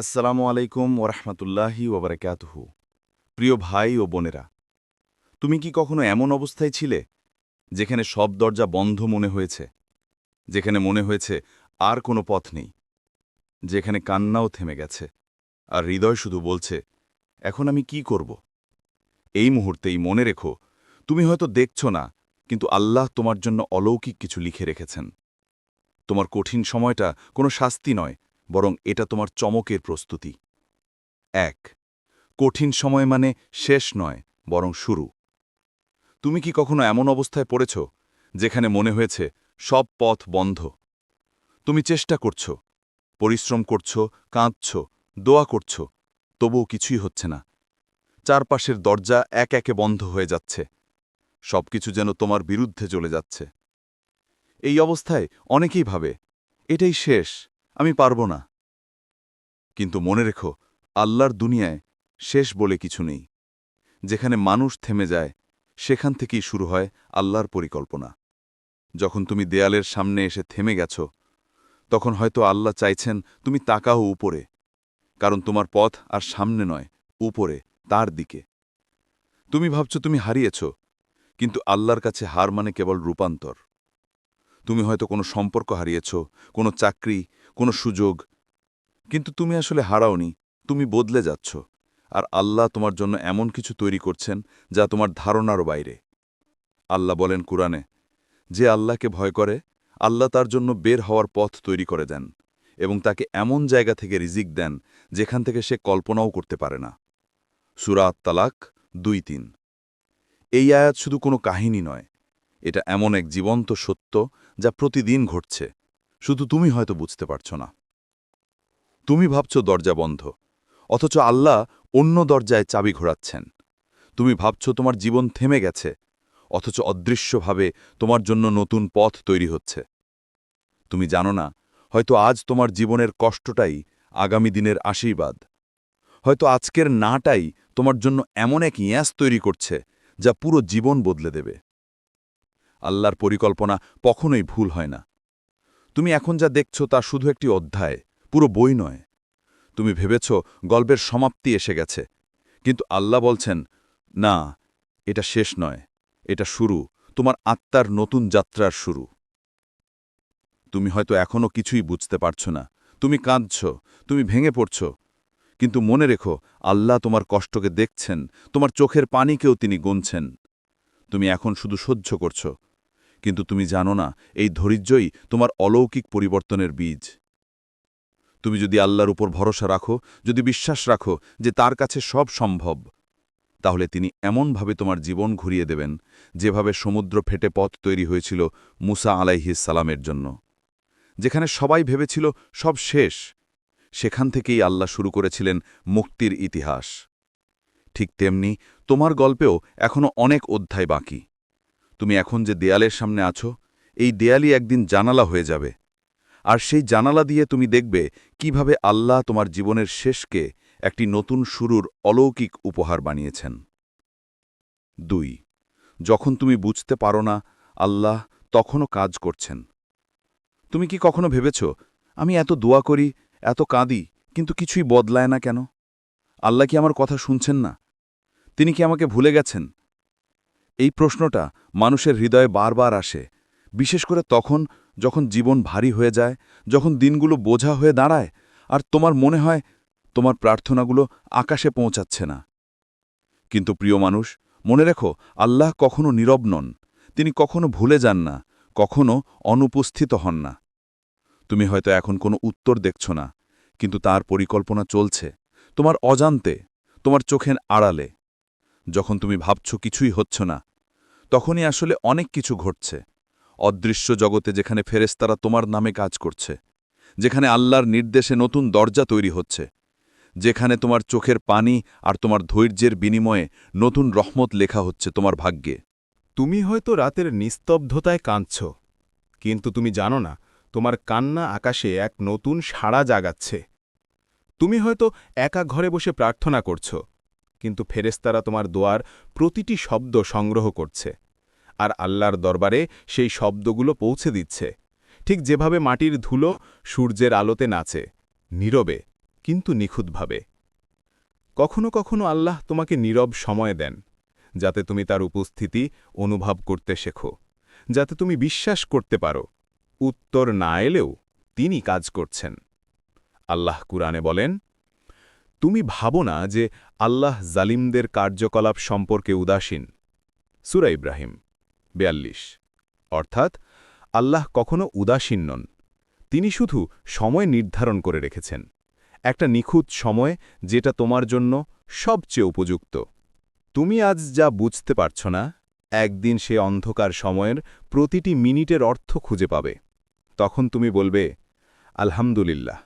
আসসালামু আলাইকুম ওরহমতুল্লাহি ওবরাকাতুহু। প্রিয় ভাই ও বোনেরা, তুমি কি কখনো এমন অবস্থায় ছিলে যেখানে সব দরজা বন্ধ মনে হয়েছে, যেখানে মনে হয়েছে আর কোনো পথ নেই, যেখানে কান্নাও থেমে গেছে আর হৃদয় শুধু বলছে, এখন আমি কি করব? এই মুহূর্তেই মনে রেখো, তুমি হয়তো দেখছ না, কিন্তু আল্লাহ তোমার জন্য অলৌকিক কিছু লিখে রেখেছেন। তোমার কঠিন সময়টা কোনো শাস্তি নয় বরং এটা তোমার চমকের প্রস্তুতি। এক, কঠিন সময় মানে শেষ নয়, বরং শুরু। তুমি কি কখনো এমন অবস্থায় পড়েছ, যেখানে মনে হয়েছে সব পথ বন্ধ? তুমি চেষ্টা করছ, পরিশ্রম করছ, কাঁদছ, দোয়া করছ, তবুও কিছুই হচ্ছে না। চারপাশের দরজা এক একে বন্ধ হয়ে যাচ্ছে, সবকিছু যেন তোমার বিরুদ্ধে চলে যাচ্ছে। এই অবস্থায় অনেকেই ভাবে, এটাই শেষ, আমি পারব না। কিন্তু মনে রেখো, আল্লাহর দুনিয়ায় শেষ বলে কিছু নেই। যেখানে মানুষ থেমে যায়, সেখান থেকেই শুরু হয় আল্লাহর পরিকল্পনা। যখন তুমি দেয়ালের সামনে এসে থেমে গেছ, তখন হয়তো আল্লাহ চাইছেন তুমি তাকাও উপরে, কারণ তোমার পথ আর সামনে নয়, উপরে, তার দিকে। তুমি ভাবছ তুমি হারিয়েছ, কিন্তু আল্লাহর কাছে হার মানে কেবল রূপান্তর। তুমি হয়তো কোনো সম্পর্ক হারিয়েছ, কোনো চাকরি, কোনো সুযোগ কিন্তু তুমি আসলে হারাওনি, তুমি বদলে যাচ্ছ, আর আল্লাহ তোমার জন্য এমন কিছু তৈরি করছেন যা তোমার ধারণারও বাইরে। আল্লাহ বলেন কুরআনে, যে আল্লাহকে ভয় করে, আল্লাহ তার জন্য বের হওয়ার পথ তৈরি করে দেন এবং তাকে এমন জায়গা থেকে রিজিক দেন যেখান থেকে সে কল্পনাও করতে পারে না। সুরাত তালাক দুই তিন। এই আয়াত শুধু কোনো কাহিনী নয়, এটা এমন এক জীবন্ত সত্য যা প্রতিদিন ঘটছে, শুধু তুমি হয়তো বুঝতে পারছ না। তুমি ভাবছ দরজা বন্ধ, অথচ আল্লাহ অন্য দরজায় চাবি ঘোরাচ্ছেন। তুমি ভাবছ তোমার জীবন থেমে গেছে, অথচ অদৃশ্যভাবে তোমার জন্য নতুন পথ তৈরি হচ্ছে। তুমি জানো না, হয়তো আজ তোমার জীবনের কষ্টটাই আগামী দিনের আশীর্বাদ। হয়তো আজকের নাটাই তোমার জন্য এমন এক ইয়াস তৈরি করছে, যা পুরো জীবন বদলে দেবে। আল্লাহর পরিকল্পনা কখনোই ভুল হয় না। তুমি এখন যা দেখছ তা শুধু একটি অধ্যায় পুরো বই নয়। তুমি ভেবেছ গল্পের সমাপ্তি এসে গেছে, কিন্তু আল্লাহ বলছেন, না, এটা শেষ নয়, এটা শুরু, তোমার আত্মার নতুন যাত্রার শুরু। তুমি হয়তো এখনও কিছুই বুঝতে পারছ না। তুমি কাঁদছ, তুমি ভেঙে পড়ছ, কিন্তু মনে রেখো, আল্লাহ তোমার কষ্টকে দেখছেন, তোমার চোখের পানিকেও তিনি গুনছেন। তুমি এখন শুধু সহ্য করছ, কিন্তু তুমি জানো না, এই ধৈর্যই তোমার অলৌকিক পরিবর্তনের বীজ। তুমি যদি আল্লাহর উপর ভরসা রাখো, যদি বিশ্বাস রাখো যে তার কাছে সব সম্ভব, তাহলে তিনি এমনভাবে তোমার জীবন ঘুরিয়ে দেবেন, যেভাবে সমুদ্র ফেটে পথ তৈরি হয়েছিল মুসা সালামের জন্য। যেখানে সবাই ভেবেছিল সব শেষ, সেখান থেকেই আল্লাহ শুরু করেছিলেন মুক্তির ইতিহাস। ঠিক তেমনি তোমার গল্পেও এখনও অনেক অধ্যায় বাকি। তুমি এখন যে দেয়ালের সামনে আছো, এই দেয়ালই একদিন জানালা হয়ে যাবে। আর সেই জানালা দিয়ে তুমি দেখবে কীভাবে আল্লাহ তোমার জীবনের শেষকে একটি নতুন শুরুর অলৌকিক উপহার বানিয়েছেন। দুই, যখন তুমি বুঝতে পারো না আল্লাহ তখনও কাজ করছেন। তুমি কি কখনো ভেবেছ, আমি এত দোয়া করি, এত কাঁদি, কিন্তু কিছুই বদলায় না কেন? আল্লাহ কি আমার কথা শুনছেন না? তিনি কি আমাকে ভুলে গেছেন? এই প্রশ্নটা মানুষের হৃদয়ে বারবার আসে, বিশেষ করে তখন যখন জীবন ভারী হয়ে যায়, যখন দিনগুলো বোঝা হয়ে দাঁড়ায়, আর তোমার মনে হয় তোমার প্রার্থনাগুলো আকাশে পৌঁছাচ্ছে না। কিন্তু প্রিয় মানুষ, মনে রেখো, আল্লাহ কখনো নীরব নন। তিনি কখনো ভুলে যান না, কখনো অনুপস্থিত হন না। তুমি হয়তো এখন কোনো উত্তর দেখছ না, কিন্তু তার পরিকল্পনা চলছে। তোমার অজান্তে, তোমার চোখের আড়ালে। যখন তুমি ভাবছ কিছুই হচ্ছ না, তখনই আসলে অনেক কিছু ঘটছে। অদৃশ্য জগতে যেখানে ফেরেস্তারা তোমার নামে কাজ করছে, যেখানে আল্লাহর নির্দেশে নতুন দরজা তৈরি হচ্ছে, যেখানে তোমার চোখের পানি আর তোমার ধৈর্যের বিনিময়ে নতুন রহমত লেখা হচ্ছে তোমার ভাগ্যে। তুমি হয়তো রাতের নিস্তব্ধতায় কাঁদছ, কিন্তু তুমি জানো না, তোমার কান্না আকাশে এক নতুন সাড়া জাগাচ্ছে। তুমি হয়তো একা ঘরে বসে প্রার্থনা করছ, কিন্তু ফেরেস্তারা তোমার দোয়ার প্রতিটি শব্দ সংগ্রহ করছে। আর আল্লাহর দরবারে সেই শব্দগুলো পৌঁছে দিচ্ছে। ঠিক যেভাবে মাটির ধুলো সূর্যের আলোতে নাচে, নীরবে, কিন্তু নিখুঁতভাবে। কখনো কখনো আল্লাহ তোমাকে নীরব সময় দেন, যাতে তুমি তার উপস্থিতি অনুভব করতে শেখো, যাতে তুমি বিশ্বাস করতে পারো। উত্তর না এলেও তিনি কাজ করছেন। আল্লাহ কুরআনে বলেন, তুমি ভাবো না যে আল্লাহ জালিমদের কার্যকলাপ সম্পর্কে উদাসীন। সুরা ইব্রাহিম। বেয়াল্লিশ। অর্থাৎ আল্লাহ কখনো উদাসীন নন। তিনি শুধু সময় নির্ধারণ করে রেখেছেন। একটা নিখুঁত সময় যেটা তোমার জন্য সবচেয়ে উপযুক্ত। তুমি আজ যা বুঝতে পারছ না, একদিন সে অন্ধকার সময়ের প্রতিটি মিনিটের অর্থ খুঁজে পাবে। তখন তুমি বলবে, আলহামদুলিল্লাহ,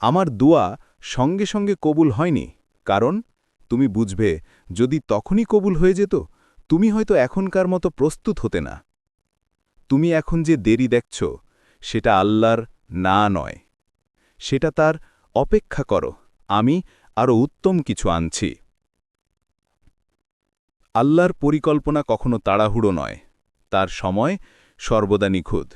আমার দোয়া সঙ্গে সঙ্গে কবুল হয়নি। কারণ, তুমি বুঝবে, যদি তখনই কবুল হয়ে যেত তুমি হয়তো এখনকার মতো প্রস্তুত হতে না। তুমি এখন যে দেরি দেখছ, সেটা আল্লাহর না নয়। সেটা তার অপেক্ষা করো, আমি আরও উত্তম কিছু আনছি। আল্লাহর পরিকল্পনা কখনো তাড়াহুড়ো নয়। তার সময় সর্বদা নিখুঁত।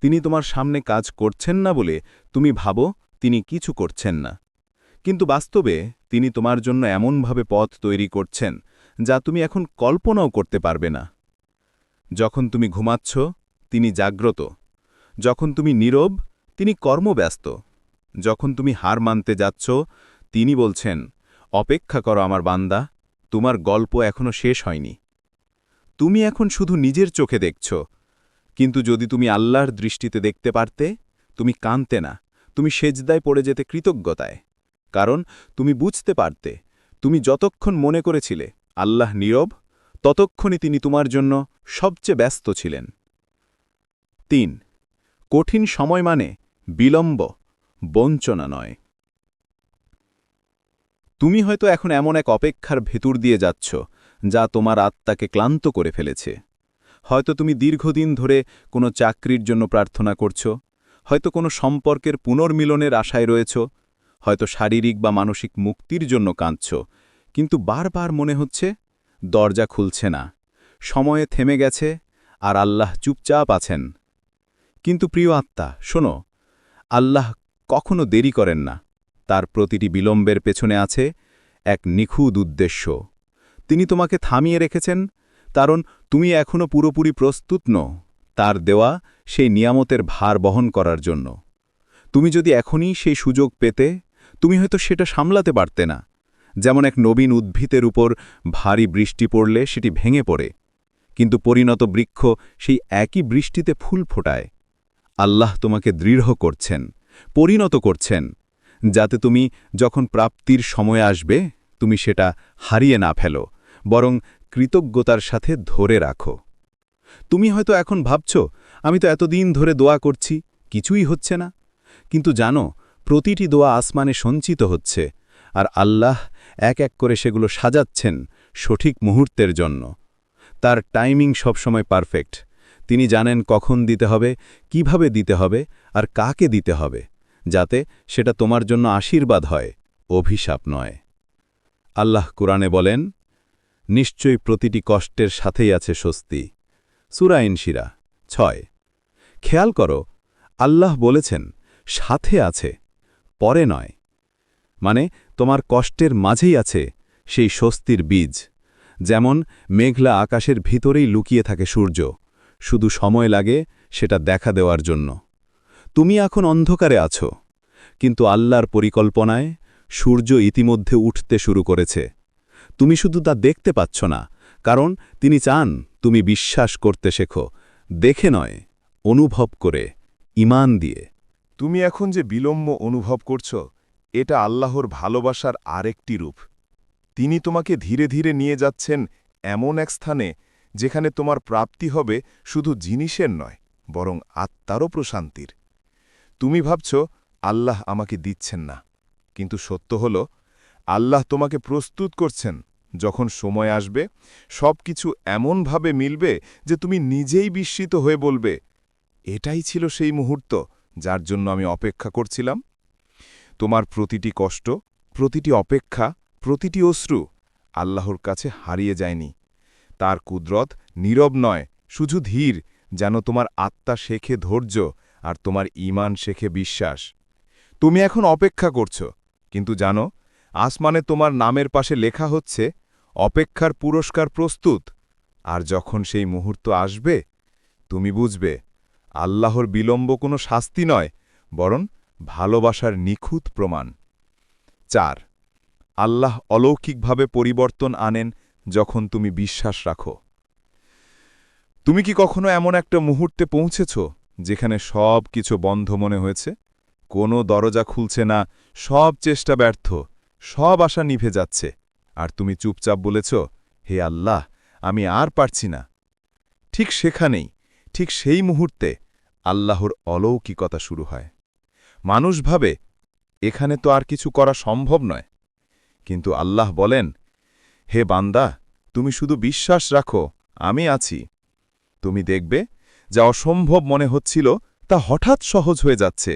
তিনি তোমার সামনে কাজ করছেন না বলে তুমি ভাবো তিনি কিছু করছেন না। কিন্তু বাস্তবে তিনি তোমার জন্য এমনভাবে পথ তৈরি করছেন যা তুমি এখন কল্পনাও করতে পারবে না। যখন তুমি ঘুমাচ্ছ, তিনি জাগ্রত। যখন তুমি নীরব, তিনি কর্মব্যস্ত। যখন তুমি হার মানতে যাচ্ছ, তিনি বলছেন, অপেক্ষা করো আমার বান্দা, তোমার গল্প এখনও শেষ হয়নি। তুমি এখন শুধু নিজের চোখে দেখছ। কিন্তু যদি তুমি আল্লাহর দৃষ্টিতে দেখতে পারতে, তুমি কানতে না। তুমি সেজদায় পড়ে যেতে কৃতজ্ঞতায়। কারণ, তুমি বুঝতে পারতে, তুমি যতক্ষণ মনে করেছিলে আল্লাহ নীরব, ততক্ষণই তিনি তোমার জন্য সবচেয়ে ব্যস্ত ছিলেন। তিন, কঠিন সময় মানে বিলম্ব, বঞ্চনা নয়। তুমি হয়তো এখন এমন এক অপেক্ষার ভেতর দিয়ে যাচ্ছ, যা তোমার আত্মাকে ক্লান্ত করে ফেলেছে। হয়তো তুমি দীর্ঘদিন ধরে কোনো চাকরির জন্য প্রার্থনা করছ, হয়তো কোনো সম্পর্কের পুনর্মিলনের আশায় রয়েছ, হয়তো শারীরিক বা মানসিক মুক্তির জন্য কাঁদছ কিন্তু বারবার মনে হচ্ছে, দরজা খুলছে না। সময়ে থেমে গেছে আর আল্লাহ চুপচাপ আছেন। কিন্তু প্রিয় আত্মা, শোনো, আল্লাহ কখনো দেরি করেন না। তার প্রতিটি বিলম্বের পেছনে আছে এক নিখুঁত উদ্দেশ্য। তিনি তোমাকে থামিয়ে রেখেছেন, কারণ তুমি এখনও পুরোপুরি প্রস্তুত নও। তার দেওয়া সেই নিয়ামতের ভার বহন করার জন্য। তুমি যদি এখনই সেই সুযোগ পেতে, তুমি হয়তো সেটা সামলাতে পারতে না। যেমন এক নবীন উদ্ভিদের উপর ভারী বৃষ্টি পড়লে সেটি ভেঙে পড়ে, কিন্তু পরিণত বৃক্ষ সেই একই বৃষ্টিতে ফুল ফোটায়। আল্লাহ তোমাকে দৃঢ় করছেন, পরিণত করছেন, যাতে তুমি যখন প্রাপ্তির সময় আসবে, তুমি সেটা হারিয়ে না ফেলো, বরং কৃতজ্ঞতার সাথে ধরে রাখো। তুমি হয়তো এখন ভাবছ, আমি তো এতদিন ধরে দোয়া করছি, কিছুই হচ্ছে না। কিন্তু জানো, প্রতিটি দোয়া আসমানে সঞ্চিত হচ্ছে আর আল্লাহ এক এক করে সেগুলো সাজাচ্ছেন সঠিক মুহূর্তের জন্য। তার টাইমিং সবসময় পারফেক্ট। তিনি জানেন কখন দিতে হবে, কীভাবে দিতে হবে, আর কাকে দিতে হবে, যাতে সেটা তোমার জন্য আশীর্বাদ হয়, অভিশাপ নয়। আল্লাহ কুরআনে বলেন, নিশ্চয়ই প্রতিটি কষ্টের সাথেই আছে স্বস্তি। সুরাইনশিরা ছয়। খেয়াল করো, আল্লাহ বলেছেন, সাথে আছে, পরে নয়। মানে তোমার কষ্টের মাঝেই আছে সেই স্বস্তির বীজ। যেমন মেঘলা আকাশের ভিতরেই লুকিয়ে থাকে সূর্য, শুধু সময় লাগে সেটা দেখা দেওয়ার জন্য। তুমি এখন অন্ধকারে আছো, কিন্তু আল্লাহর পরিকল্পনায় সূর্য ইতিমধ্যে উঠতে শুরু করেছে। তুমি শুধু তা দেখতে পাচ্ছ না, কারণ তিনি চান তুমি বিশ্বাস করতে শেখো, দেখে নয়, অনুভব করে, ইমান দিয়ে। তুমি এখন যে বিলম্ব অনুভব করছ এটা আল্লাহর ভালোবাসার আরেকটি রূপ। তিনি তোমাকে ধীরে ধীরে নিয়ে যাচ্ছেন এমন এক স্থানে যেখানে তোমার প্রাপ্তি হবে শুধু জিনিসের নয়, বরং আত্মারও প্রশান্তির। তুমি ভাবছ, আল্লাহ আমাকে দিচ্ছেন না। কিন্তু সত্য হল, আল্লাহ তোমাকে প্রস্তুত করছেন। যখন সময় আসবে সব কিছু এমনভাবে মিলবে যে তুমি নিজেই বিস্মিত হয়ে বলবে, এটাই ছিল সেই মুহূর্ত যার জন্য আমি অপেক্ষা করছিলাম। তোমার প্রতিটি কষ্ট, প্রতিটি অপেক্ষা, প্রতিটি অশ্রু আল্লাহর কাছে হারিয়ে যায়নি। তার কুদরত নীরব নয়, শুধু ধীর, যেন তোমার আত্মা শেখে ধৈর্য আর তোমার ঈমান শেখে বিশ্বাস। তুমি এখন অপেক্ষা করছ, কিন্তু জানো, আসমানে তোমার নামের পাশে লেখা হচ্ছে, অপেক্ষার পুরস্কার প্রস্তুত। আর যখন সেই মুহূর্ত আসবে, তুমি বুঝবে, আল্লাহর বিলম্ব কোনো শাস্তি নয়, বরং ভালোবাসার নিখুঁত প্রমাণ। চার, আল্লাহ অলৌকিকভাবে পরিবর্তন আনেন যখন তুমি বিশ্বাস রাখো। তুমি কি কখনো এমন একটা মুহূর্তে পৌঁছেছ যেখানে সব কিছু বন্ধ মনে হয়েছে? কোনো দরজা খুলছে না, সব চেষ্টা ব্যর্থ, সব আশা নিভে যাচ্ছে, আর তুমি চুপচাপ বলেছ, হে আল্লাহ, আমি আর পারছি না। ঠিক সেখানেই, ঠিক সেই মুহূর্তে আল্লাহর অলৌকিকতা শুরু হয়। মানুষ ভাবে, এখানে তো আর কিছু করা সম্ভব নয়। কিন্তু আল্লাহ বলেন, হে বান্দা, তুমি শুধু বিশ্বাস রাখো, আমি আছি। তুমি দেখবে, যা অসম্ভব মনে হচ্ছিল, তা হঠাৎ সহজ হয়ে যাচ্ছে।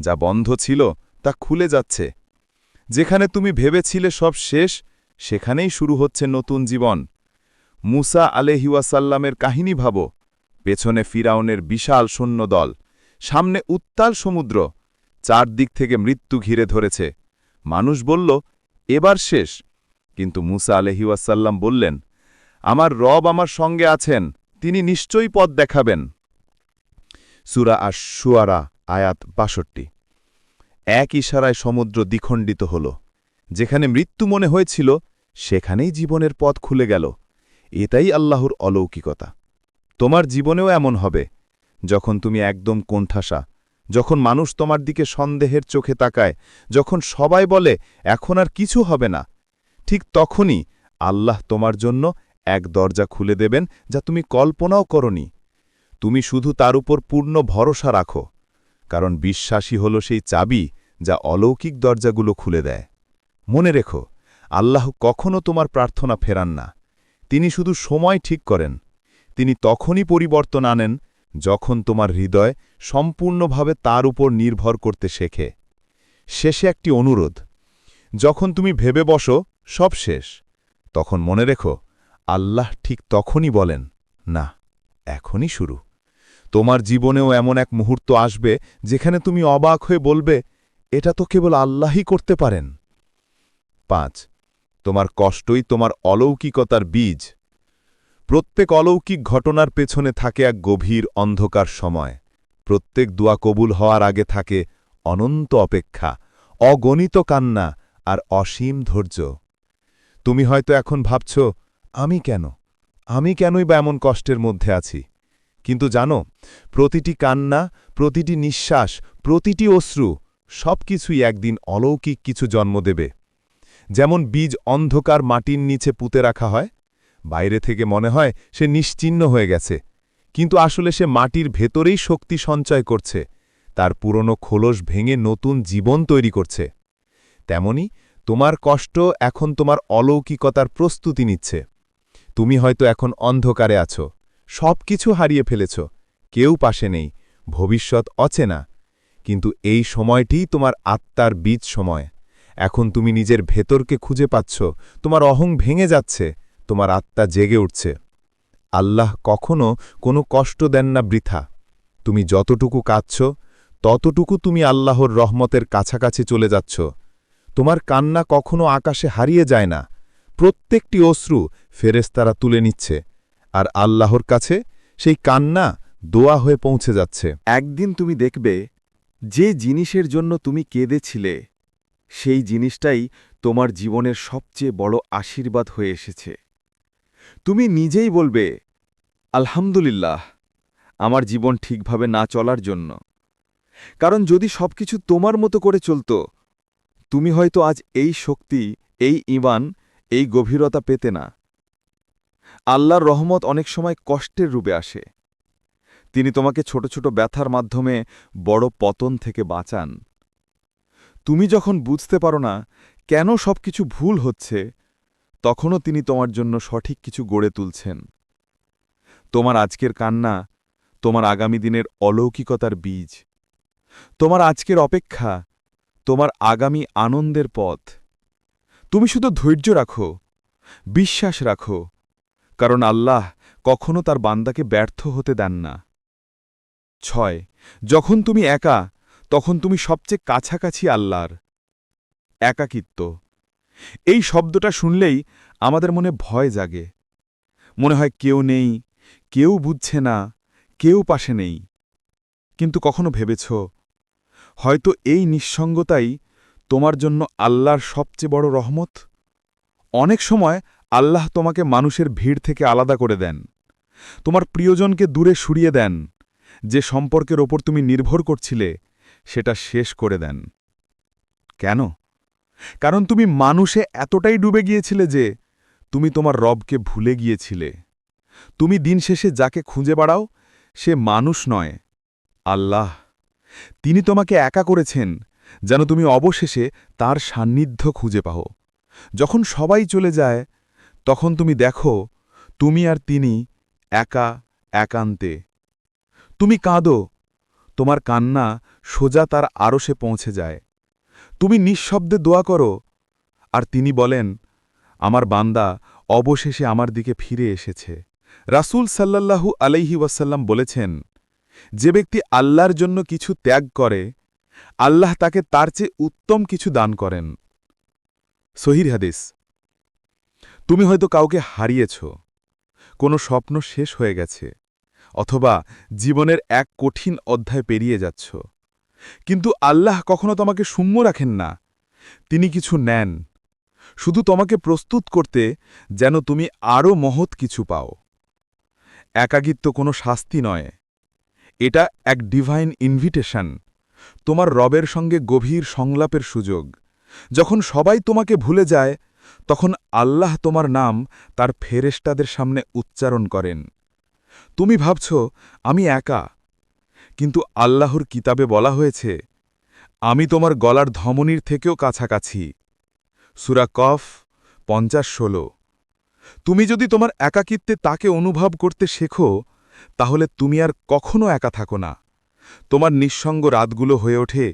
যা বন্ধ ছিল, তা খুলে যাচ্ছে। যেখানে তুমি ভেবেছিলে সব শেষ, সেখানেই শুরু হচ্ছে নতুন জীবন। মুসা আলেহিওয়াসাল্লামের কাহিনী ভাবো, পেছনে ফিরাউনের বিশাল সৈন্য দল সামনে উত্তাল সমুদ্র চারদিক থেকে মৃত্যু ঘিরে ধরেছে। মানুষ বলল, এবার শেষ। কিন্তু মুসা আলহিউসাল্লাম বললেন, আমার রব আমার সঙ্গে আছেন, তিনি নিশ্চয়ই পথ দেখাবেন। সুরা আর সুয়ারা আয়াত বাষট্টি। এক ইশারায় সমুদ্র দ্বিখণ্ডিত হল। যেখানে মৃত্যু মনে হয়েছিল, সেখানেই জীবনের পথ খুলে গেল। এটাই আল্লাহর অলৌকিকতা। তোমার জীবনেও এমন হবে, যখন তুমি একদম কোণঠাসা যখন মানুষ তোমার দিকে সন্দেহের চোখে তাকায়, যখন সবাই বলে, এখন আর কিছু হবে না, ঠিক তখনই আল্লাহ তোমার জন্য এক দরজা খুলে দেবেন যা তুমি কল্পনাও করনি। তুমি শুধু তার উপর পূর্ণ ভরসা রাখো, কারণ বিশ্বাসী হল সেই চাবি যা অলৌকিক দরজাগুলো খুলে দেয়। মনে রেখো, আল্লাহ কখনো তোমার প্রার্থনা ফেরান না। তিনি শুধু সময় ঠিক করেন। তিনি তখনই পরিবর্তন আনেন যখন তোমার হৃদয় সম্পূর্ণভাবে তার উপর নির্ভর করতে শেখে। শেষে একটি অনুরোধ। যখন তুমি ভেবে বসো, সব শেষ। তখন মনে রেখো, আল্লাহ ঠিক তখনই বলেন, না, এখনই শুরু। তোমার জীবনেও এমন এক মুহূর্ত আসবে যেখানে তুমি অবাক হয়ে বলবে, এটা তো কেবল আল্লাহই করতে পারেন। পাঁচ, তোমার কষ্টই তোমার অলৌকিকতার বীজ। প্রত্যেক অলৌকিক ঘটনার পেছনে থাকে এক গভীর অন্ধকার সময়। প্রত্যেক দোয়া কবুল হওয়ার আগে থাকে অনন্ত অপেক্ষা, অগণিত কান্না আর অসীম ধৈর্য। তুমি হয়তো এখন ভাবছ, আমি কেন? আমি কেনই বা এমন কষ্টের মধ্যে আছি? কিন্তু জানো, প্রতিটি কান্না, প্রতিটি নিঃশ্বাস, প্রতিটি অশ্রু সব কিছুই একদিন অলৌকিক কিছু জন্ম দেবে। যেমন বীজ অন্ধকার মাটির নিচে পুঁতে রাখা হয়, বাইরে থেকে মনে হয় সে নিশ্চিহ্ন হয়ে গেছে। কিন্তু আসলে সে মাটির ভেতরেই শক্তি সঞ্চয় করছে, তার পুরনো খোলস ভেঙে নতুন জীবন তৈরি করছে। তেমনি, তোমার কষ্ট এখন তোমার অলৌকিকতার প্রস্তুতি নিচ্ছে। তুমি হয়তো এখন অন্ধকারে আছো সব কিছু হারিয়ে ফেলেছ, কেউ পাশে নেই, ভবিষ্যৎ অচেনা। কিন্তু এই সময়টিই তোমার আত্মার বীজ সময়। এখন তুমি নিজের ভেতরকে খুঁজে পাচ্ছ, তোমার অহং ভেঙে যাচ্ছে, তোমার আত্মা জেগে উঠছে। আল্লাহ কখনো কোনো কষ্ট দেন না বৃথা। তুমি যতটুকু কাঁদছ, ততটুকু তুমি আল্লাহর রহমতের কাছাকাছি চলে যাচ্ছ। তোমার কান্না কখনো আকাশে হারিয়ে যায় না। প্রত্যেকটি অশ্রু ফেরেস্তারা তুলে নিচ্ছে, আর আল্লাহর কাছে সেই কান্না দোয়া হয়ে পৌঁছে যাচ্ছে। একদিন তুমি দেখবে, যে জিনিসের জন্য তুমি কেঁদেছিলে, সেই জিনিসটাই তোমার জীবনের সবচেয়ে বড় আশীর্বাদ হয়ে এসেছে। তুমি নিজেই বলবে, আলহামদুলিল্লাহ, আমার জীবন ঠিকভাবে না চলার জন্য। কারণ যদি সবকিছু তোমার মতো করে চলত, তুমি হয়তো আজ এই শক্তি, এই ইমান এই গভীরতা পেতে না। আল্লাহর রহমত অনেক সময় কষ্টের রূপে আসে। তিনি তোমাকে ছোট ছোট ব্যথার মাধ্যমে বড় পতন থেকে বাঁচান। তুমি যখন বুঝতে পারো না কেন সবকিছু ভুল হচ্ছে তখনও তিনি তোমার জন্য সঠিক কিছু গড়ে তুলছেন। তোমার আজকের কান্না, তোমার আগামী দিনের অলৌকিকতার বীজ। তোমার আজকের অপেক্ষা, তোমার আগামী আনন্দের পথ। তুমি শুধু ধৈর্য রাখো, বিশ্বাস রাখো, কারণ আল্লাহ কখনো তার বান্দাকে ব্যর্থ হতে দেন না। ছয়, যখন তুমি একা, তখন তুমি সবচেয়ে কাছাকাছি আল্লাহর। একাকিত্ব। এই শব্দটা শুনলেই আমাদের মনে ভয় জাগে। মনে হয় কেউ নেই, কেউ বুঝছে না, কেউ পাশে নেই। কিন্তু কখনো ভেবেছ, হয়তো এই নিঃসঙ্গতাই তোমার জন্য আল্লাহর সবচেয়ে বড় রহমত? অনেক সময় আল্লাহ তোমাকে মানুষের ভিড় থেকে আলাদা করে দেন। তোমার প্রিয়জনকে দূরে সরিয়ে দেন। যে সম্পর্কের ওপর তুমি নির্ভর করছিলে, সেটা শেষ করে দেন। কেন? কারণ তুমি মানুষে এতটাই ডুবে গিয়েছিলে যে তুমি তোমার রবকে ভুলে গিয়েছিলে। তুমি দিন শেষে যাকে খুঁজে বাড়াও, সে মানুষ নয়, আল্লাহ। তিনি তোমাকে একা করেছেন, যেন তুমি অবশেষে তার সান্নিধ্য খুঁজে পাও। যখন সবাই চলে যায়, তখন তুমি দেখো, তুমি আর তিনি একা, একান্তে। তুমি কাঁদো, তোমার কান্না সোজা তার আরশে পৌঁছে যায়। তুমি নিঃশব্দে দোয়া করো। আর তিনি বলেন, আমার বান্দা অবশেষে আমার দিকে ফিরে এসেছে। রাসূল সাল্লাল্লাহু আলাইহি ওয়াসাল্লাম বলেছেন, যে ব্যক্তি আল্লাহর জন্য কিছু ত্যাগ করে, আল্লাহ তাকে তার চেয়ে উত্তম কিছু দান করেন। সহির হাদিস। তুমি হয়তো কাউকে হারিয়েছ, কোনো স্বপ্ন শেষ হয়ে গেছে, অথবা জীবনের এক কঠিন অধ্যায় পেরিয়ে যাচ্ছ। কিন্তু আল্লাহ কখনো তোমাকে শূন্য রাখেন না। তিনি কিছু নেন। শুধু তোমাকে প্রস্তুত করতে যেন তুমি আরও মহৎ কিছু পাও। একাকিত্ব কোনো শাস্তি নয়। এটা এক ডিভাইন ইনভিটেশন তোমার রবের সঙ্গে গভীর সংলাপের সুযোগ। যখন সবাই তোমাকে ভুলে যায়, তখন আল্লাহ তোমার নাম তার ফেরেশতাদের সামনে উচ্চারণ করেন। তুমি ভাবছ, আমি একা। কিন্তু আল্লাহর কিতাবে বলা হয়েছে, আমি তোমার গলার ধমনির থেকেও কাছাকাছি। সুরা কফ, পঞ্চাশ ষোলো। তুমি যদি তোমার একাকিত্বে তাকে অনুভব করতে শেখো, তাহলে তুমি আর কখনো একা থাকো না। তোমার নিঃসঙ্গ রাতগুলো হয়ে ওঠে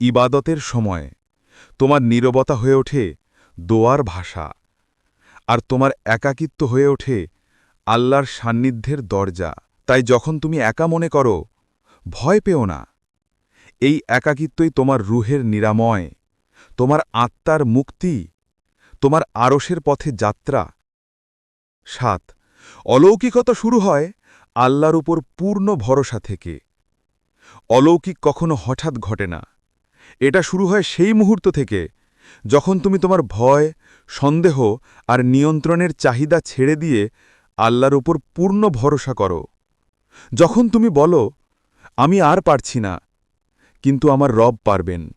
ইবাদতের সময়। তোমার নীরবতা হয়ে ওঠে দোয়ার ভাষা। আর তোমার একাকিত্ব হয়ে ওঠে আল্লাহর সান্নিধ্যের দরজা। তাই যখন তুমি একা মনে করো ভয় পেও না। এই একাকিত্বই তোমার রুহের নিরাময়, তোমার আত্মার মুক্তি, তোমার আরসের পথে যাত্রা। সাত, অলৌকিকতা শুরু হয় আল্লাহর উপর পূর্ণ ভরসা থেকে। অলৌকিক কখনো হঠাৎ ঘটে না। এটা শুরু হয় সেই মুহূর্ত থেকে যখন তুমি তোমার ভয়, সন্দেহ আর নিয়ন্ত্রণের চাহিদা ছেড়ে দিয়ে আল্লাহর উপর পূর্ণ ভরসা করো। যখন তুমি বলো আমি আর পারছি না। কিন্তু আমার রব পারবেন।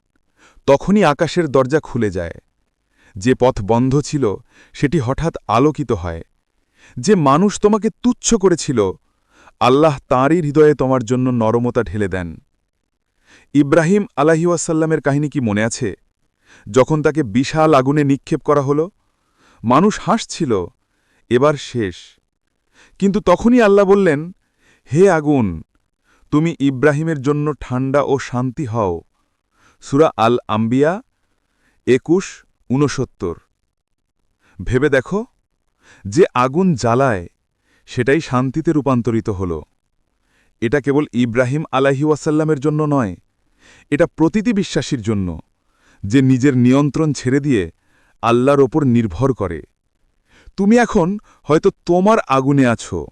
তখনই আকাশের দরজা খুলে যায়। যে পথ বন্ধ ছিল, সেটি হঠাৎ আলোকিত হয়। যে মানুষ তোমাকে তুচ্ছ করেছিল, আল্লাহ তাঁরই হৃদয়ে তোমার জন্য নরমতা ঢেলে দেন। ইব্রাহিম আলাহিউসাল্লামের কাহিনী কি মনে আছে? যখন তাকে বিশাল আগুনে নিক্ষেপ করা হল, মানুষ হাসছিল, এবার শেষ। কিন্তু তখনই আল্লাহ বললেন, হে আগুন তুমি ইব্রাহিমের জন্য ঠান্ডা ও শান্তি হও। সুরা আল আম্বিয়া একুশ, ঊনসত্তর। ভেবে দেখো, যে আগুন জ্বালায়, সেটাই শান্তিতে রূপান্তরিত হল। এটা কেবল ইব্রাহিম আলাহি ওয়াসাল্লামের জন্য নয়, এটা প্রতিটি বিশ্বাসীর জন্য, যে নিজের নিয়ন্ত্রণ ছেড়ে দিয়ে আল্লাহর ওপর নির্ভর করে। তুমি এখন হয়তো তোমার আগুনে আছো।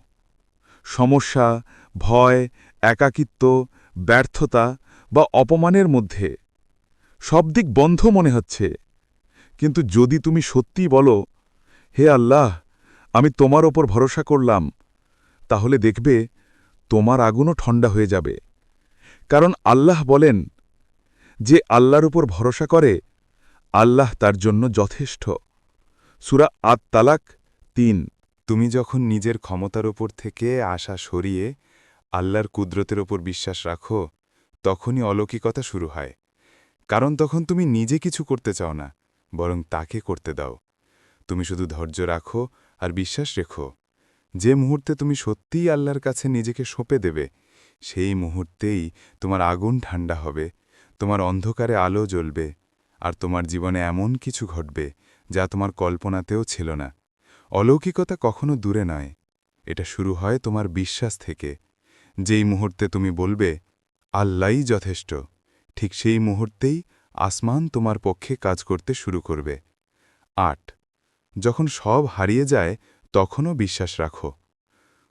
সমস্যা, ভয় একাকিত্ব, ব্যর্থতা বা অপমানের মধ্যে। সব দিক বন্ধ মনে হচ্ছে। কিন্তু যদি তুমি সত্যিই বলো, হে আল্লাহ, আমি তোমার ওপর ভরসা করলাম, তাহলে দেখবে তোমার আগুনও ঠান্ডা হয়ে যাবে। কারণ আল্লাহ বলেন, যে আল্লাহর উপর ভরসা করে, আল্লাহ তার জন্য যথেষ্ট। সুরা আত তালাক তিন। তুমি যখন নিজের ক্ষমতার ওপর থেকে আশা সরিয়ে আল্লাহর কুদরতের ওপর বিশ্বাস রাখো, তখনই অলৌকিকতা শুরু হয়। কারণ তখন তুমি নিজে কিছু করতে চাও না, বরং তাকে করতে দাও। তুমি শুধু ধৈর্য রাখো আর বিশ্বাস রেখো। যে মুহূর্তে তুমি সত্যিই আল্লাহর কাছে নিজেকে সঁপে দেবে, সেই মুহূর্তেই তোমার আগুন ঠান্ডা হবে, তোমার অন্ধকারে আলো জ্বলবে, আর তোমার জীবনে এমন কিছু ঘটবে যা তোমার কল্পনাতেও ছিল না। অলৌকিকতা কখনো দূরে নয়। এটা শুরু হয় তোমার বিশ্বাস থেকে। যেই মুহূর্তে তুমি বলবে, আল্লাহই যথেষ্ট ঠিক সেই মুহূর্তেই আসমান তোমার পক্ষে কাজ করতে শুরু করবে। আট, যখন সব হারিয়ে যায়, তখনও বিশ্বাস রাখো।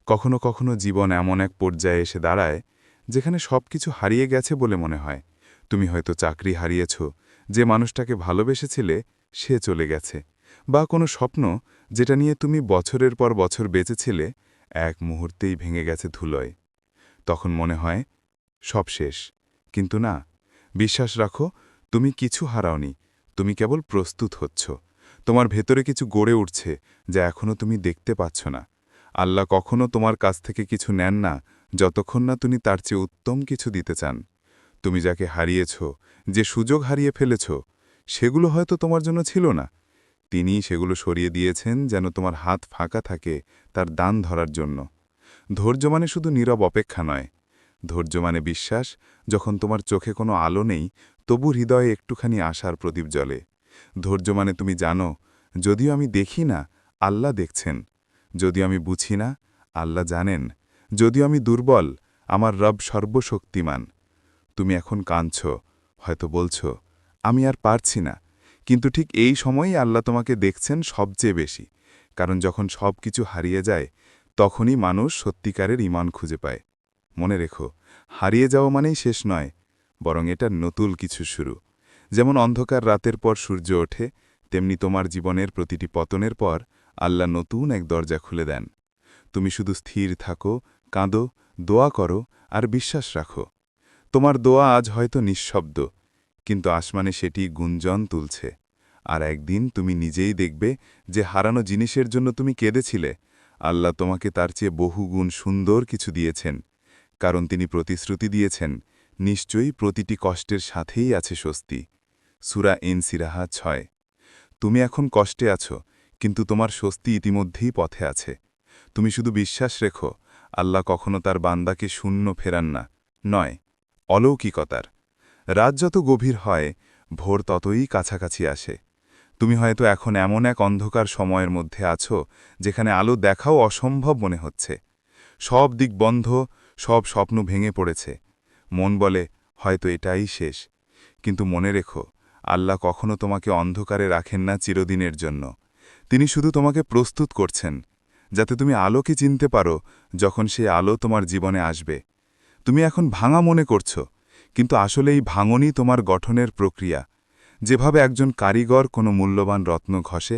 কখনো কখনো জীবন এমন এক পর্যায়ে এসে দাঁড়ায়, যেখানে সব কিছু হারিয়ে গেছে বলে মনে হয়। তুমি হয়তো চাকরি হারিয়েছ, যে মানুষটাকে ভালোবেসেছিলে, সে চলে গেছে। বা কোনো স্বপ্ন, যেটা নিয়ে তুমি বছরের পর বছর বেঁচেছিলে, এক মুহূর্তেই ভেঙে গেছে ধুলোয়। তখন মনে হয়, সব শেষ। কিন্তু না, বিশ্বাস রাখো, তুমি কিছু হারাওনি, তুমি কেবল প্রস্তুত হচ্ছ। তোমার ভেতরে কিছু গড়ে উঠছে যা এখনও তুমি দেখতে পাচ্ছ না। আল্লাহ কখনো তোমার কাছ থেকে কিছু নেন না, যতক্ষণ না তুমি তার চেয়ে উত্তম কিছু দিতে চান। তুমি যাকে হারিয়েছ, যে সুযোগ হারিয়ে ফেলেছ, সেগুলো হয়তো তোমার জন্য ছিল না। তিনি সেগুলো সরিয়ে দিয়েছেন যেন তোমার হাত ফাঁকা থাকে তার দান ধরার জন্য। ধৈর্য মানে শুধু নীরব অপেক্ষা নয়। ধৈর্য মানে বিশ্বাস, যখন তোমার চোখে কোনো আলো নেই, তবু হৃদয়ে একটুখানি আশার প্রদীপ জ্বলে। ধৈর্য মানে তুমি জানো, যদিও আমি দেখি না, আল্লাহ দেখছেন। যদিও আমি বুঝি না, আল্লাহ জানেন। যদিও আমি দুর্বল, আমার রব সর্বশক্তিমান। তুমি এখন কাঁদছ, হয়তো বলছ, আমি আর পারছি না। কিন্তু ঠিক এই সময়ই আল্লাহ তোমাকে দেখছেন সবচেয়ে বেশি, কারণ যখন সব কিছু হারিয়ে যায় তখনই মানুষ সত্যিকারের ইমান খুঁজে পায়। মনে রেখো, হারিয়ে যাওয়া মানেই শেষ নয়, বরং এটা নতুন কিছু শুরু। যেমন অন্ধকার রাতের পর সূর্য ওঠে, তেমনি তোমার জীবনের প্রতিটি পতনের পর আল্লাহ নতুন এক দরজা খুলে দেন। তুমি শুধু স্থির থাকো, কাঁদো, দোয়া করো আর বিশ্বাস রাখো। তোমার দোয়া আজ হয়তো নিঃশব্দ, কিন্তু আসমানে সেটি গুঞ্জন তুলছে। আর একদিন তুমি নিজেই দেখবে যে হারানো জিনিসের জন্য তুমি কেঁদেছিলে আল্লাহ তোমাকে তার চেয়ে বহুগুণ সুন্দর কিছু দিয়েছেন, কারণ তিনি প্রতিশ্রুতি দিয়েছেন, নিশ্চয়ই প্রতিটি কষ্টের সাথেই আছে স্বস্তি। সুরা এন সিরাহা ছয়। তুমি এখন কষ্টে আছো, কিন্তু তোমার স্বস্তি ইতিমধ্যেই পথে আছে। তুমি শুধু বিশ্বাস রেখো, আল্লাহ কখনো তার বান্দাকে শূন্য ফেরান না। নয়, অলৌকিকতার। রাত যত গভীর হয়, ভোর ততই কাছাকাছি আসে। তুমি হয়তো এখন এমন এক অন্ধকার সময়ের মধ্যে আছো, যেখানে আলো দেখাও অসম্ভব মনে হচ্ছে। সব দিক বন্ধ, সব স্বপ্ন ভেঙে পড়েছে। মন বলে, হয়তো এটাই শেষ। কিন্তু মনে রেখো, আল্লাহ কখনো তোমাকে অন্ধকারে রাখেন না চিরদিনের জন্য। তিনি শুধু তোমাকে প্রস্তুত করছেন, যাতে তুমি আলোকে চিনতে পারো যখন সে আলো তোমার জীবনে আসবে। তুমি এখন ভাঙা মনে করছ, কিন্তু আসলে এই ভাঙনই তোমার গঠনের প্রক্রিয়া। যেভাবে একজন কারিগর কোনো মূল্যবান রত্ন ঘষে,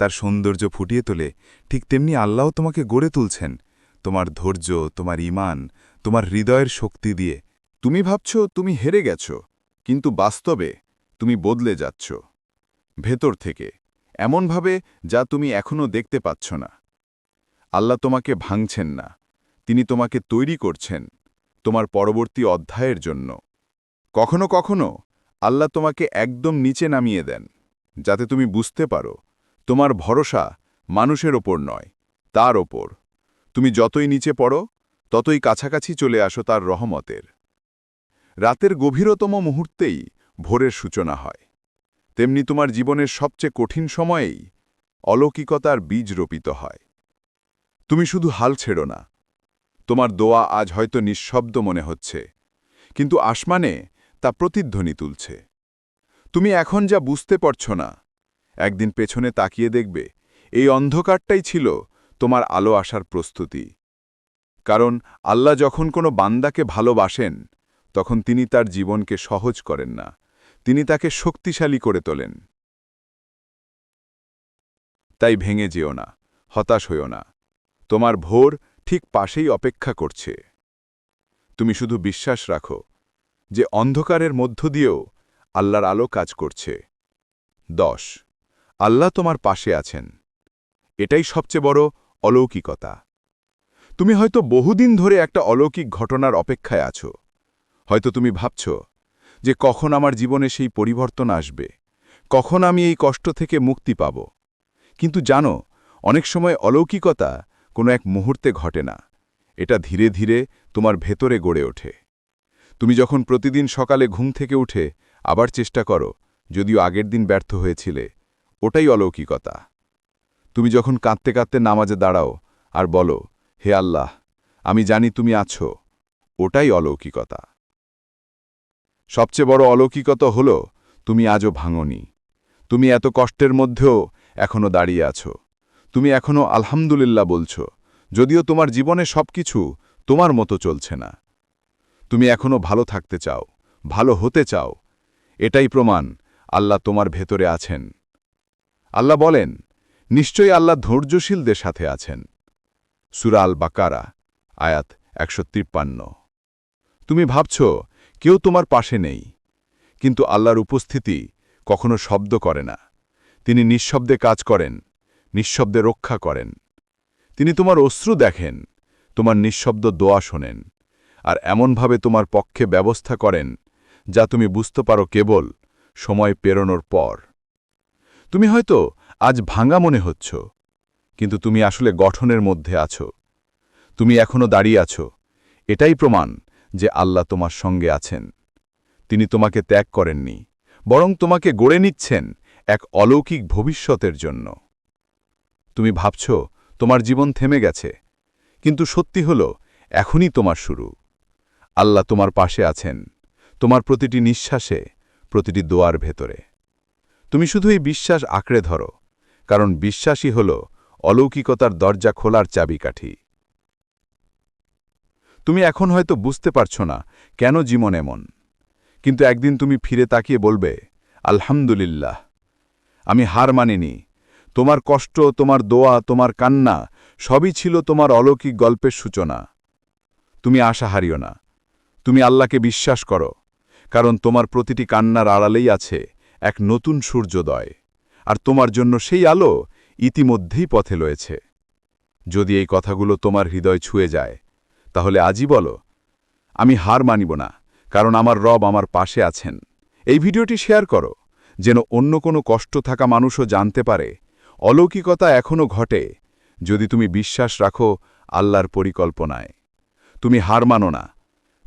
তার সৌন্দর্য ফুটিয়ে তোলে, ঠিক তেমনি আল্লাহ তোমাকে গড়ে তুলছেন। তোমার ধৈর্য, তোমার ইমান তোমার হৃদয়ের শক্তি দিয়ে। তুমি ভাবছ, তুমি হেরে গেছ, কিন্তু বাস্তবে তুমি বদলে যাচ্ছ। ভেতর থেকে, এমনভাবে যা তুমি এখনও দেখতে পাচ্ছ না। আল্লাহ তোমাকে ভাঙছেন না, তিনি তোমাকে তৈরি করছেন, তোমার পরবর্তী অধ্যায়ের জন্য। কখনো কখনো আল্লাহ তোমাকে একদম নিচে নামিয়ে দেন, যাতে তুমি বুঝতে পারো, তোমার ভরসা মানুষের ওপর নয়, তার ওপর। তুমি যতই নিচে পড়ো, ততই কাছাকাছি চলে আসো তার রহমতের। রাতের গভীরতম মুহূর্তেই ভোরের সূচনা হয়। তেমনি তোমার জীবনের সবচেয়ে কঠিন সময়েই অলৌকিকতার বীজ রোপিত হয়। তুমি শুধু হাল ছেড়ো না, তোমার দোয়া আজ হয়তো নিঃশব্দ মনে হচ্ছে, কিন্তু আসমানে তা প্রতিধ্বনি তুলছে। তুমি এখন যা বুঝতে পারছ না, একদিন পেছনে তাকিয়ে দেখবে, এই অন্ধকারটাই ছিল তোমার আলো আসার প্রস্তুতি। কারণ আল্লাহ যখন কোনো বান্দাকে ভালোবাসেন, তখন তিনি তার জীবনকে সহজ করেন না, তিনি তাকে শক্তিশালী করে তোলেন। তাই ভেঙে যেও না, হতাশ হইও না, তোমার ভোর ঠিক পাশেই অপেক্ষা করছে। তুমি শুধু বিশ্বাস রাখো যে অন্ধকারের মধ্য দিয়েও আল্লাহর আলো কাজ করছে। দশ, আল্লাহ তোমার পাশে আছেন। এটাই সবচেয়ে বড় অলৌকিকতা। তুমি হয়তো বহুদিন ধরে একটা অলৌকিক ঘটনার অপেক্ষায় আছো। হয়তো তুমি ভাবছ যে কখন আমার জীবনে সেই পরিবর্তন আসবে, কখন আমি এই কষ্ট থেকে মুক্তি পাব। কিন্তু জানো, অনেক সময় অলৌকিকতা কোনো এক মুহূর্তে ঘটে না। এটা ধীরে ধীরে তোমার ভেতরে গড়ে ওঠে। তুমি যখন প্রতিদিন সকালে ঘুম থেকে উঠে, আবার চেষ্টা করো, যদিও আগের দিন ব্যর্থ হয়েছিলে, ওটাই অলৌকিকতা। তুমি যখন কাঁদতে কাঁদতে নামাজে দাঁড়াও, আর বলো, হে আল্লাহ, আমি জানি তুমি আছো ওটাই অলৌকিকতা। সবচেয়ে বড় অলৌকিকতা হল, তুমি আজও ভাঙনি। তুমি এত কষ্টের মধ্যেও এখনও দাঁড়িয়ে আছো। তুমি এখনও আলহামদুলিল্লাহ বলছো, যদিও তোমার জীবনে সবকিছু তোমার মতো চলছে না। তুমি এখনও ভালো থাকতে চাও, ভালো হতে চাও। এটাই প্রমাণ আল্লাহ তোমার ভেতরে আছেন। আল্লাহ বলেন, নিশ্চয়ই আল্লাহ ধৈর্যশীলদের সাথে আছেন। সুরা আল বাকারা আয়াত একশো তিপ্পান্ন। তুমি ভাবছ, কেউ তোমার পাশে নেই, কিন্তু আল্লাহর উপস্থিতি কখনো শব্দ করে না। তিনি নিঃশব্দে কাজ করেন, নিঃশব্দে রক্ষা করেন। তিনি তোমার অশ্রু দেখেন, তোমার নিঃশব্দ দোয়া শোনেন। আর এমনভাবে তোমার পক্ষে ব্যবস্থা করেন, যা তুমি বুঝতে পারো কেবল সময় পেরোনোর পর। তুমি হয়তো আজ ভাঙা মনে হচ্ছ, কিন্তু তুমি আসলে গঠনের মধ্যে আছো। তুমি এখনও দাঁড়িয়ে আছো। এটাই প্রমাণ যে আল্লাহ তোমার সঙ্গে আছেন। তিনি তোমাকে ত্যাগ করেননি, বরং তোমাকে গড়ে নিচ্ছেন এক অলৌকিক ভবিষ্যতের জন্য। তুমি ভাবছ, তোমার জীবন থেমে গেছে, কিন্তু সত্যি হল, এখনই তোমার শুরু। আল্লাহ তোমার পাশে আছেন। তোমার প্রতিটি নিঃশ্বাসে, প্রতিটি দোয়ার ভেতরে। তুমি শুধু এই বিশ্বাস আঁকড়ে ধরো, কারণ বিশ্বাসই হল অলৌকিকতার দরজা খোলার চাবিকাঠি। তুমি এখন হয়তো বুঝতে পারছ না কেন জীবন এমন, কিন্তু একদিন তুমি ফিরে তাকিয়ে বলবে, আলহামদুলিল্লাহ, আমি হার মানিনি। তোমার কষ্ট, তোমার দোয়া, তোমার কান্না সবই ছিল তোমার অলৌকিক গল্পের সূচনা। তুমি আশা হারিও না। তুমি আল্লাহকে বিশ্বাস করো, কারণ তোমার প্রতিটি কান্নার আড়ালেই আছে এক নতুন সূর্যোদয়, আর তোমার জন্য সেই আলো ইতিমধ্যেই পথে রয়েছে যদি এই কথাগুলো তোমার হৃদয় ছুঁয়ে যায়, তাহলে আজই বলো, আমি হার মানিব না, কারণ আমার রব আমার পাশে আছেন। এই ভিডিওটি শেয়ার করো, যেন অন্য কোনো কষ্ট থাকা মানুষও জানতে পারে, অলৌকিকতা এখনও ঘটে, যদি তুমি বিশ্বাস রাখো আল্লাহর পরিকল্পনায়। তুমি হার মানো না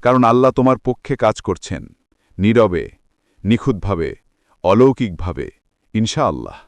কারণ আল্লাহ তোমার পক্ষে কাজ করছেন। নীরবে নিখুঁতভাবে অলৌকিকভাবে ইনশাআল্লাহ।